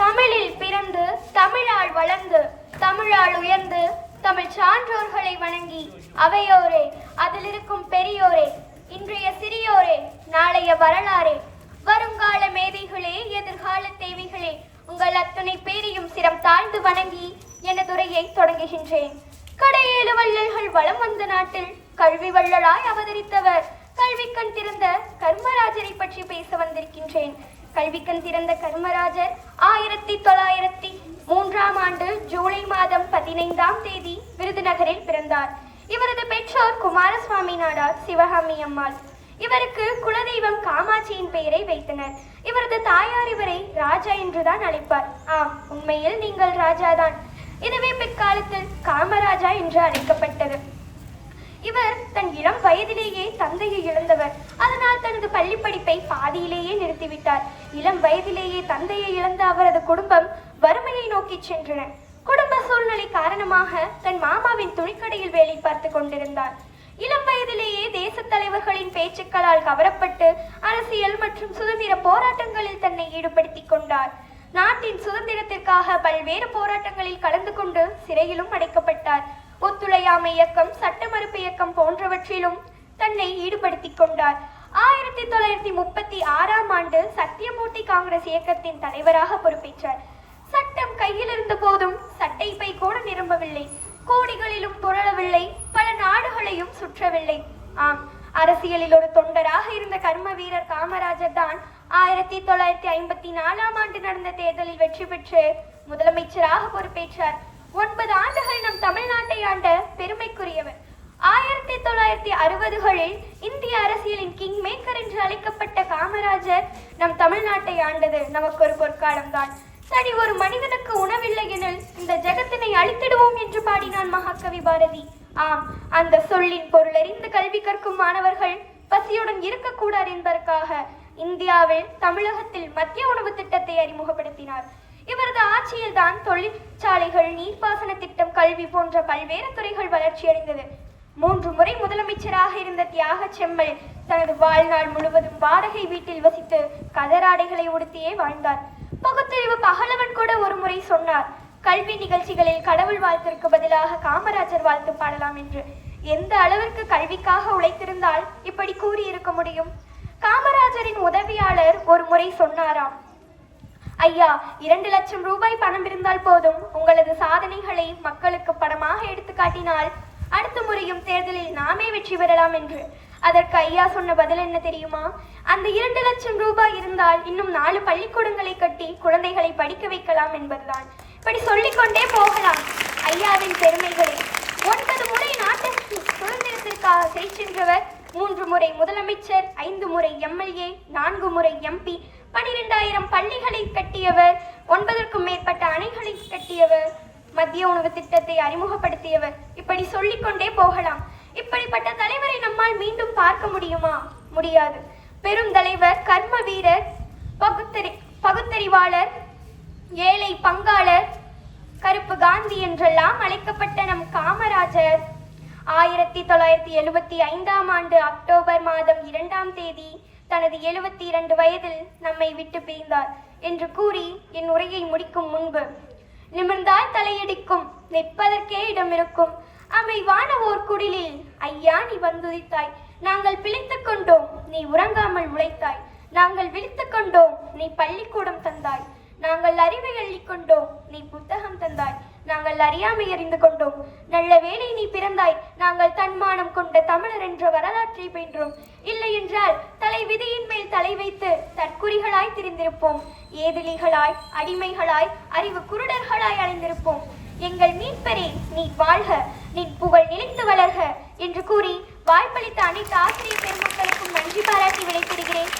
தமிழில் பிறந்து தமிழால் வளர்ந்து தமிழால் உயர்ந்து தமிழ் சான்றோர்களை வணங்கி அவையோரே அதில் இருக்கும் பெரியோரே இன்றைய சிறியோரே நாளைய வரலாறே. வருங்கால மேதைகளே எதிர்கால தேவைகளே உங்கள் அத்தனை பேரையும் சிரம் தாழ்ந்து வணங்கி எனதுரையை தொடங்குகின்றேன். கடையேழு வள்ளல்கள் வலம் வந்த நாட்டில் கல்வி வள்ளலாய் அவதரித்தவர் கல்வி கண் திறந்த கர்மராஜரை பற்றி பேச வந்திருக்கின்றேன். கல்விக்கண் திறந்த கர்மராஜர் ஆயிரத்தி தொள்ளாயிரத்தி மூன்றாம் ஆண்டு ஜூலை மாதம் பதினைந்தாம் தேதி விருதுநகரில் பிறந்தார். இவரது பெற்றோர் குமாரசுவாமி நாடார் சிவகாமி அம்மாள். இவருக்கு குலதெய்வம் காமாட்சியின் பெயரை வைத்தனர். இவரது தாயார் இவரை ராஜா என்றுதான் அழைப்பார். ஆம் உண்மையில் நீங்கள் ராஜாதான். இதுவே பிற்காலத்தில் காமராஜா என்று அழைக்கப்பட்டது. இளம் வயதிலேயே தந்தையை இழந்தவர். அதனால் தனது பள்ளி படிப்பை பாதியிலேயே நிறுத்திவிட்டார். இளம் வயதிலேயே தந்தையை இழந்த அவரது குடும்பம் வறுமையை நோக்கி சென்றன. குடும்ப சூழ்நிலை காரணமாக தன் மாமாவின் துணிக்கடையில் வேலை பார்த்து கொண்டிருந்தார். இளம் வயதிலேயே தேச தலைவர்களின் பேச்சுக்களால் கவரப்பட்டு அரசியல் மற்றும் சுதந்திர போராட்டங்களில் தன்னை ஈடுபடுத்திக் கொண்டார். நாட்டின் சுதந்திரத்திற்காக பல்வேறு போராட்டங்களில் கலந்து கொண்டு சிறையிலும் அடைக்கப்பட்டார். ஒத்துழையாமை இயக்கம் சட்ட மறுப்பு இயக்கம் போன்றவற்றிலும் தன்னை ஈடுபடுத்திக் கொண்டார். ஆயிரத்தி தொள்ளாயிரத்தி முப்பத்தி ஆறாம் ஆண்டு சத்தியமூர்த்தி காங்கிரஸ் இயக்கத்தின் தலைவராக பொறுப்பேற்றார். சட்டம் கையில் இருந்த போதும் சட்டை பை கூட நிரம்பவில்லை. கோடிகளிலும் புரளவில்லை. பல நாடுகளையும் சுற்றவில்லை. ஆம் அரசியலில் ஒரு தொண்டராக இருந்த கர்ம வீரர் காமராஜர் தான் ஆயிரத்தி தொள்ளாயிரத்தி ஐம்பத்தி நாலாம் ஆண்டு நடந்த தேர்தலில் வெற்றி பெற்று முதலமைச்சராக பொறுப்பேற்றார். ஒன்பது ஆண்டுகள் நம் தமிழ்நாட்டை ஆண்ட பெருமைக்குரியவர். ஆயிரத்தி தொள்ளாயிரத்தி அறுபதுகளில் இந்திய அரசியலின் கிங் மேக்கர் என்று அழைக்கப்பட்ட காமராஜர் நம் தமிழ்நாட்டை ஆண்டது. நமக்கு ஒரு பொற்காலம்தான். தனி ஒரு மனிதனுக்கு உணவில்லை எனில் இந்த ஜெகத்தினை அழித்திடுவோம் என்று பாடினான் மகாகவி பாரதி. ஆம் அந்த சொல்லின் பொருளறிந்து கல்வி கற்கும் மாணவர்கள் பசியுடன் இருக்கக்கூடாது என்பதற்காக இந்தியாவில் தமிழகத்தில் மத்திய உணவு திட்டத்தை அறிமுகப்படுத்தினார். இவரது ஆட்சியில்தான் தொழிற்சாலைகள் நீர்ப்பாசன திட்டம் கல்வி போன்ற பல்வேறு துறைகள் வளர்ச்சியடைந்தது மூன்று முறை முதலமைச்சராக இருந்த தியாக செம்மல் தனது வாழ்நாள் முழுவதும் வாடகை வீட்டில் வசித்து கதராடைகளை உடுத்தியே வாழ்ந்தார். பகுத்தறிவு பகலவன் கூட ஒரு முறை சொன்னார் கல்வி நிகழ்ச்சிகளில் கடவுள் வாழ்த்திற்கு பதிலாக காமராஜர் வாழ்த்து பாடலாம் என்று. எந்த அளவிற்கு கல்விக்காக உழைத்திருந்தால் இப்படி கூறியிருக்க முடியும்? காமராஜரின் உதவியாளர் ஒரு முறை சொன்னாராம் ஐயா இரண்டு லட்சம் ரூபாய் பணம் இருந்தால் போதும். உங்களது சாதனைகளை மக்களுக்கு படமாக எடுத்து காட்டினால் அடுத்த முறையும் தேர்தலில் நாமே வெற்றி பெறலாம் என்று. அதற்கு ஐயா சொன்ன பதில் என்ன தெரியுமா? அந்த இரண்டு லட்சம் ரூபாய் இருந்தால் இன்னும் நாலு பள்ளிக்கூடங்களை கட்டி குழந்தைகளை படிக்க வைக்கலாம் என்பதுதான். இப்படி சொல்லிக்கொண்டே போகலாம். ஐயாவின் பெருமைகளை ஒன்பது முறை நாட்டிற்கு சுதந்திரத்திற்காக சென்றவர் மூன்று முறை முதலமைச்சர் ஐந்து முறை எம்எல்ஏ நான்கு முறை எம்பி பனிரெண்டாயிரம் பள்ளிகளை கட்டியவர் ஒன்பதற்கும் மேற்பட்ட அணைகளை கட்டியவர் மத்திய உணவு திட்டத்தை அறிமுகப்படுத்தியவர். இப்படி சொல்லிக்கொண்டே போகலாம். இப்படிப்பட்ட தலைவரை நம்மால் மீண்டும் பார்க்க முடியுமா? முடியாது. பெரும் தலைவர் கர்ம வீரர் பகுத்தறி பகுத்தறிவாளர் ஏழை பங்காளர் கருப்பு காந்தி என்றெல்லாம் அழைக்கப்பட்ட நம் காமராஜர். ஆயிரத்தி தொள்ளாயிரத்தி எழுபத்தி ஐந்தாம் ஆண்டு அக்டோபர் மாதம் இரண்டாம் தேதி தனது எழுபத்தி இரண்டு வயதில் நம்மை விட்டு பிரிந்தார் என்று கூறி என் உரையை முடிக்கும் முன்பு நிமிர்ந்தால் தலையடிக்கும் நிற்பதற்கே இடம் இருக்கும் அமைவான ஓர் குடிலில் ஐயா நீ வந்துதித்தாய். நாங்கள் பிழைத்துக் கொண்டோம் நீ உறங்காமல் உழைத்தாய். நாங்கள் விழித்துக் கொண்டோம் நீ பள்ளிக்கூடம் தந்தாய். நாங்கள் அறிவை அள்ளிக்கொண்டோம் நீ புத்தகம் தந்தாய். நாங்கள் அறியாமை அறிந்து கொண்டோம். நல்ல வேளை நீ பிறந்தாய். நாங்கள் தன்மானம் கொண்ட தமிழர் என்ற வரலாற்றை பயின்றோம் இல்லை என்றால் தலை விதியின் மேல் தலை வைத்து தற்குறிகளாய் திரிந்திருப்போம். ஏதிலிகளாய் அடிமைகளாய் அறிவு குருடர்களாய் அலைந்திருப்போம். எங்கள் மீட்பரே நீ வாழ்க. நீ புகழ் நிலைத்து வளர்க. என்று கூறி வாய்ப்பளித்த அனைத்து ஆசிரியர் பெருமக்களுக்கும் நன்றி பாராட்டி விடைபெறுகிறேன்.